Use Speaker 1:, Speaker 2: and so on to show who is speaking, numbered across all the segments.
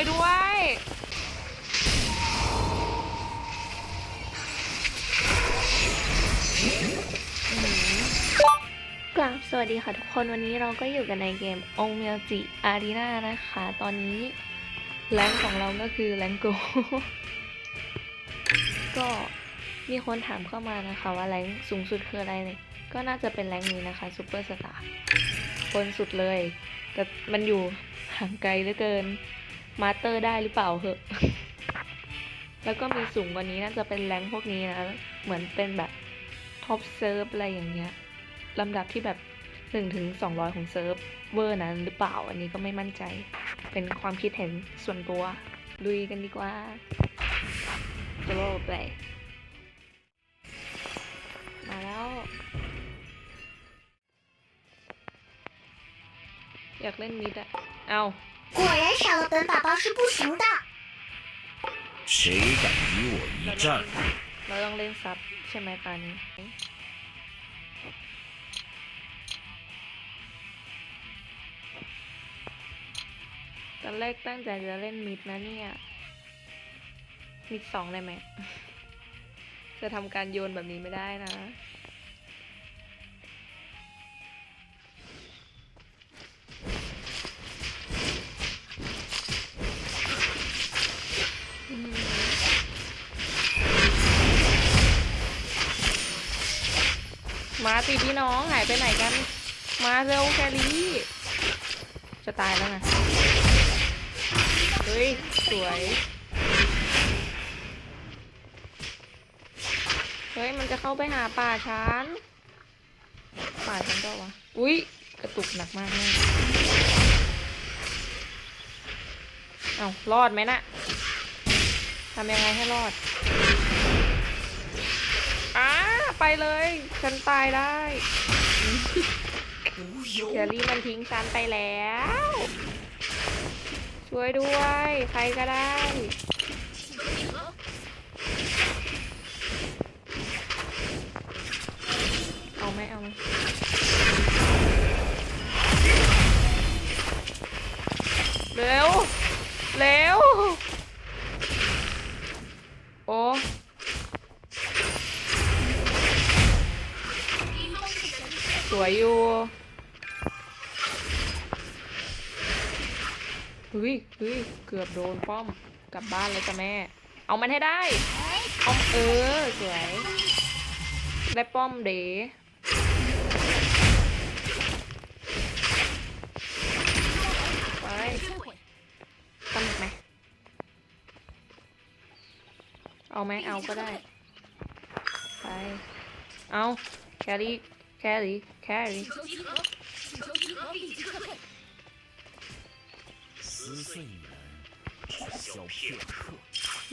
Speaker 1: วยด้วย กราบสวัสดีค่ะทุกคนวันนี้เราก็อยู่กันในเกมองเมียวจิอารีนานะคะ ตอนนี้ แรงของเราก็คือแรงโก ก็มีคนถามเข้ามานะคะว่าแรงสูงสุดคืออะไรเนี่ยก็น่าจะเป็นแรงนี้นะคะซูเปอร์สตาร์บนสุดเลย แต่มันอยู่ห่างไกลเหลือเกิน มาสเตอร์ได้หรือเปล่าเหอะ แล้วก็มีสูงกว่านี้น่าจะเป็นแรงพวกนี้นะ เหมือนเป็นแบบท็อปเซิร์ฟอะไรอย่างเงี้ยลำดับที่แบบ1ถึง200 ของเซิร์ฟเวอร์นั้นหรือเปล่า อันนี้ก็ไม่มั่นใจ เป็นความคิดเห็นส่วนตัวลุยกันดีกว่าสโลว์ไปมาแล้ว อยากเล่นมิดอะเอา
Speaker 2: 果然少了本宝宝是不行的。
Speaker 3: 谁敢与我一战？
Speaker 1: เราต้องเล่นซับใช่ไหมตอนนี้ ตอนแรกตั้งใจจะเล่นมิดนะเนี่ย มิดสองได้ไหม จะทำการโยนแบบนี้ไม่ได้นะ มาสิพี่น้องหายไปไหนกัน มาเร็วแครี่ จะตายแล้วนะเฮ้ย สวย เฮ้ย มันจะเข้าไปหาป่าฉัน ป่าฉันก็วะ อุ้ยกระตุกหนักมากแน่เอารอดไหมนะ่ะทำยังไงให้รอด ไปเลย ฉันตายได้เชอรี่มันทิ้งฉันไปแล้ว ช่วยด้วย ใครก็ได้ เฮ้ยเกือบโดนป้อมกลับบ้านเลยจ้ะแม่ เอามันให้ได้เอาเออสวยได้ป้อมเด๋ไปตั้งไหมเอาไหมเอาก็ได้ ไป เอาแครี่แครี่แครี่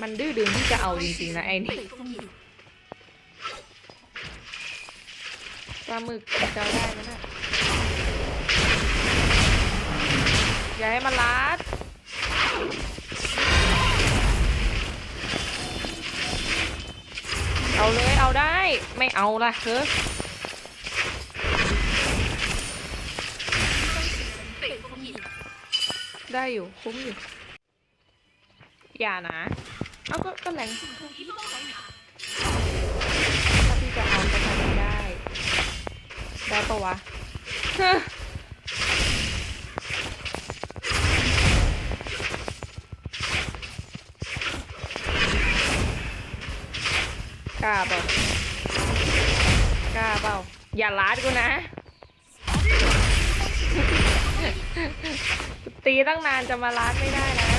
Speaker 1: มันดื้อดึงที่จะเอาจริงๆนะไอ้นี่ปลาหมึกจะได้ไหมนะอย่าให้มันลัดเอาเลยเอาได้ ไม่เอาละเฮ้อ ได้อยู่คุ้มอยู่ อย่านะ เอาก็ก็แรงถ้าพี่จะเอาก็ทำไม่ได้ ได้ปะวะกล้าเปล่ากล้าเปล่าอย่าลาดกูนะ ตีตั้งนานจะมาลาดไม่ได้นะ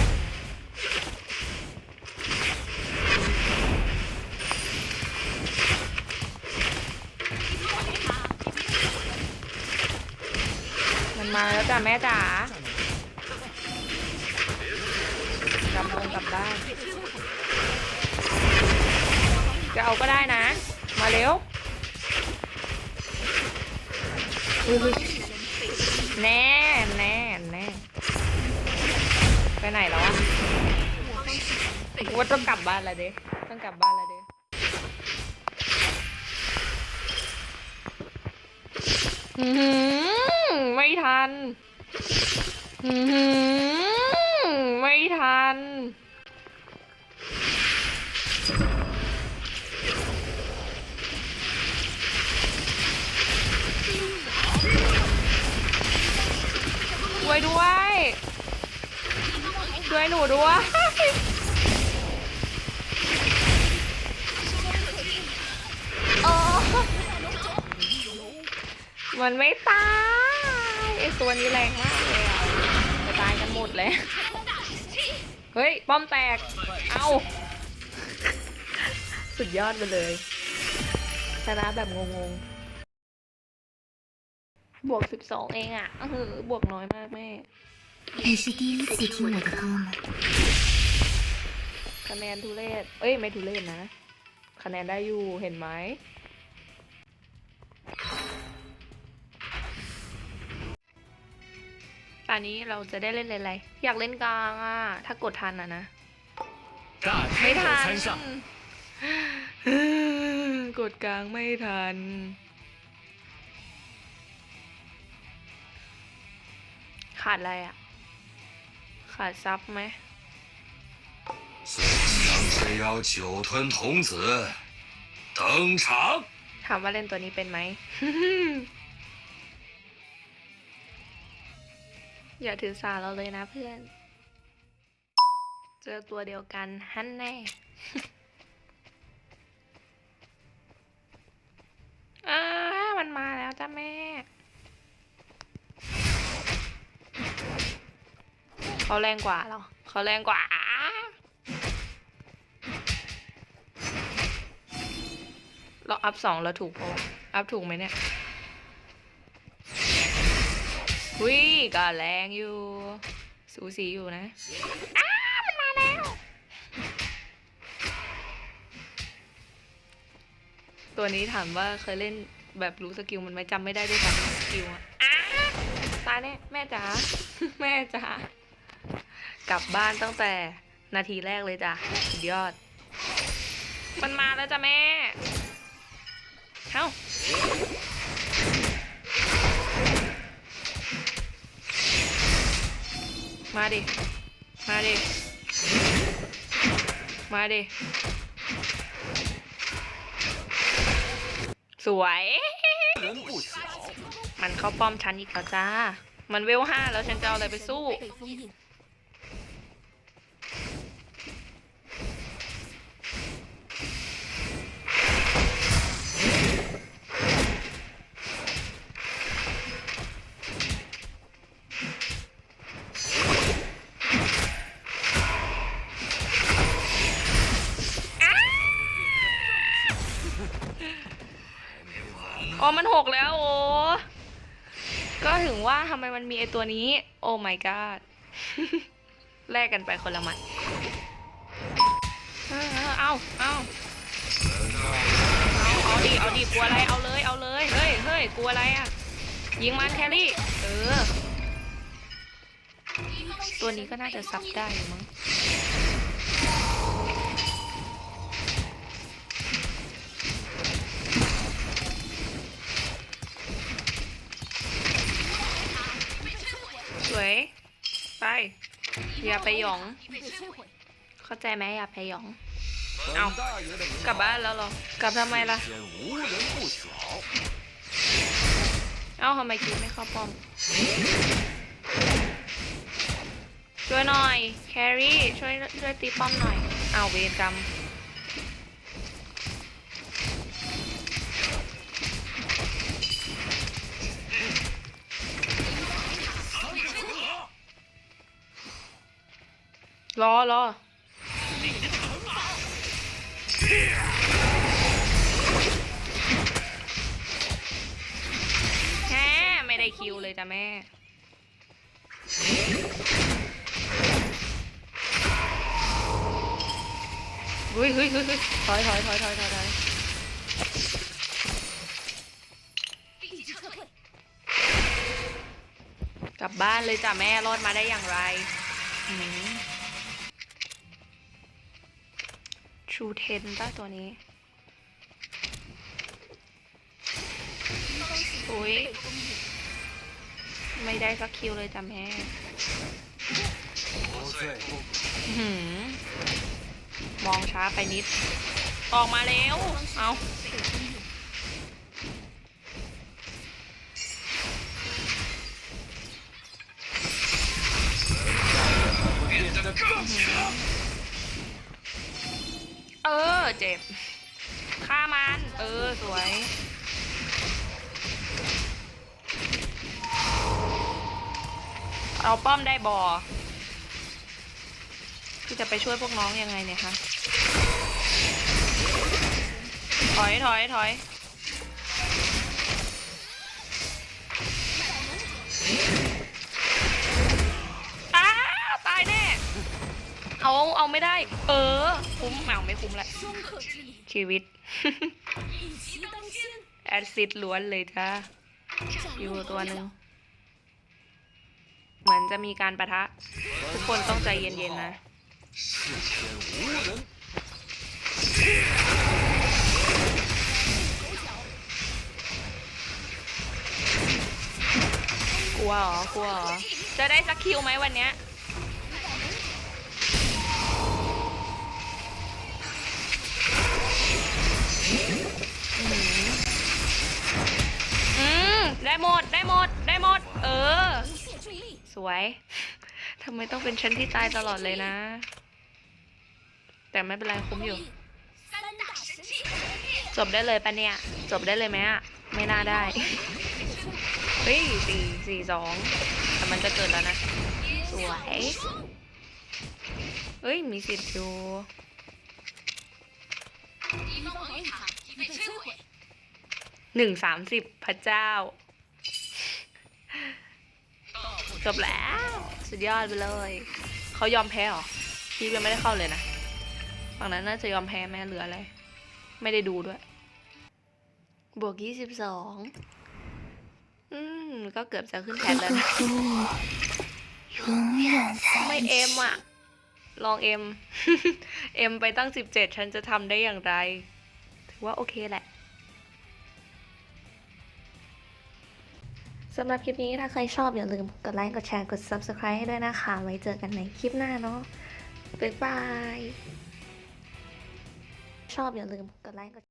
Speaker 1: มันมาแล้วจ้ะแม่จ๋ากลับลงกลับได้านจะเอาก็ได้นะ มาเร็วอุ๊ยแน่ ไปไหนแล้วอะว่าต้องกลับบ้านแล้วเด้ต้องกลับบ้านแล้วเด้อื้อหือไม่ทันอื้อหือไม่ทัน หนูด้วย โอ้มันไม่ตายไอตัวนี้แรงมากเลยอะจะตายกันหมดเลย เฮ้ย ป้อมแตก เอาสุดยอดไปเลยชนะแบบงงๆ บวกสิบสองเองอะเออบวกน้อยมากแม่
Speaker 2: 你是第一次听我的歌吗？
Speaker 1: คะแนนทุเรศ เอ้ย ไม่ทุเรศนะ คะแนนได้อยู่ เห็นไหม ตอนนี้เราจะได้เล่นอะไร อยากเล่นกลางอ่ะ ถ้ากดทันอ่ะนะ
Speaker 3: 大
Speaker 1: ไม่
Speaker 3: 开口
Speaker 1: ทัน
Speaker 3: 参上，
Speaker 1: กดกลางไม่ทัน ขาดอะไรอ่ะ ขาดซับไหม
Speaker 3: 孙杨虽邀酒吞童子登场。
Speaker 1: ถามว่าเล่นตัวนี้เป็นไหม อย่าถือสาเราเลยนะเพื่อน เจอตัวเดียวกันฮันแน่ อ่ามันมาแล้วจ้าแม่ เขาแรงกว่าเหรอเขาแรงกว่า เราอัพสองเราถูกปะอัพถูกไหมเนี่ยวิก็แรงอยู่ สูสีอยู่นะ อ้ามันมาแล้ว ตัวนี้ถามว่าเคยเล่นแบบรู้สกิลมันไหมจำไม่ได้ด้วยซ้ำสกิลอะตายแน่แม่จ๋า แม่จ๋า กลับบ้านตั้งแต่นาทีแรกเลยจ้ะสุดยอด มันมาแล้วจ้ะแม่เฮ้ามาดิ มาดิ มาดิ สวย มันเข้าป้อมฉันอีกแล้วจ้า มันเวลห้าแล้วฉันจะเอาอะไรไปสู้ มันหกแล้วโอ้ก็ถึงว่าทำไมมันมีไอตัวนี้ โอ้ my god แลกกันไปคนละหมัดเออเอาเอาเอาเอาดิเอาดิกลัวอะไรเอาเลยเอาเลยเฮ้ยเฮ้ยกลัวอะไรอะยิงมันแครี่เออตัวนี้ก็น่าจะซับได้อยู่มั้ง ยไป อย่าไปหยอง เข้าใจไหมอย่าไปหยอง
Speaker 3: เอา
Speaker 1: กลับบ้านแล้วหรอ กลับทำไมล่ะ เอาทำไมคิดไม่เข้าป้อม ช่วยหน่อย แครี่ ช่วยช่วยตีป้อมหน่อย เอาเวรกรรม รอรอแม่ไม่ได้คิวเลยจ้ะแม่ เฮ้ยเฮ้ยเฮ้ยถอยถอยถอยถอยถอยถอยกลับบ้านเลยจ้ะแม่ รอดมาได้อย่างไร ชูเทนป้ะตัวนี้โอ้ยไม่ได้สักคิวเลยจ้ำแม่หืมมองช้าไปนิด ออกมาแล้ว เอาอ ออเจ็บ ฆ่ามัน เออ สวย เราป้อมได้บอคือจะไปช่วยพวกน้องยังไงเนี่ยคะถอย ถอย ถอย เอาเอาไม่ได้ เออ คุ้มเหมาไม่คุ้มแหละชีวิต แอซิดล้วนเลยจ้าอยู่ตัวหนึ่งเหมือนจะมีการประทะ ทุกคนต้องใจเย็นๆนะกลัวเหรอกลัวเหรอจะได้สักคิวไหมวันเนี้ย ได้หมด ได้หมด ได้หมด เออ สวย ทำไมต้องเป็นฉันที่ตายตลอดเลยนะ แต่ไม่เป็นไรคุ้มอยู่ จบได้เลยปะเนี่ย จบได้เลยไหมอะไม่น่าได้ เฮ้ยสี่สี่สองแต่มันจะเกิดแล้วนะ สวย เฮ้ย มีสิทธิ์อยู่ หนึ่งสามสิบพระเจ้าจบแล้ว สุดยอดไปเลย เขายอมแพ้หรอพี่ยังไม่ได้เข้าเลยนะฝั่งนั้นน่าจะยอมแพ้แม่เหลืออะไร ไม่ได้ดูด้วย บวกยี่สิบสองอืม ก็เกือบจะขึ้นแทนแล้วนะไม่เอ็มอะ ลองเอ็ม เอ็มไปตั้งสิบเจ็ดฉันจะทำได้อย่างไร ถือว่าโอเคแหละ สำหรับคลิปนี้ถ้าใครชอบอย่าลืมกดไลค์ กดแชร์ กด Subscribe ให้ด้วยนะคะ ไว้เจอกันในคลิปหน้าเนาะ บ๊ายบาย ชอบอย่าลืมกดไลค์กด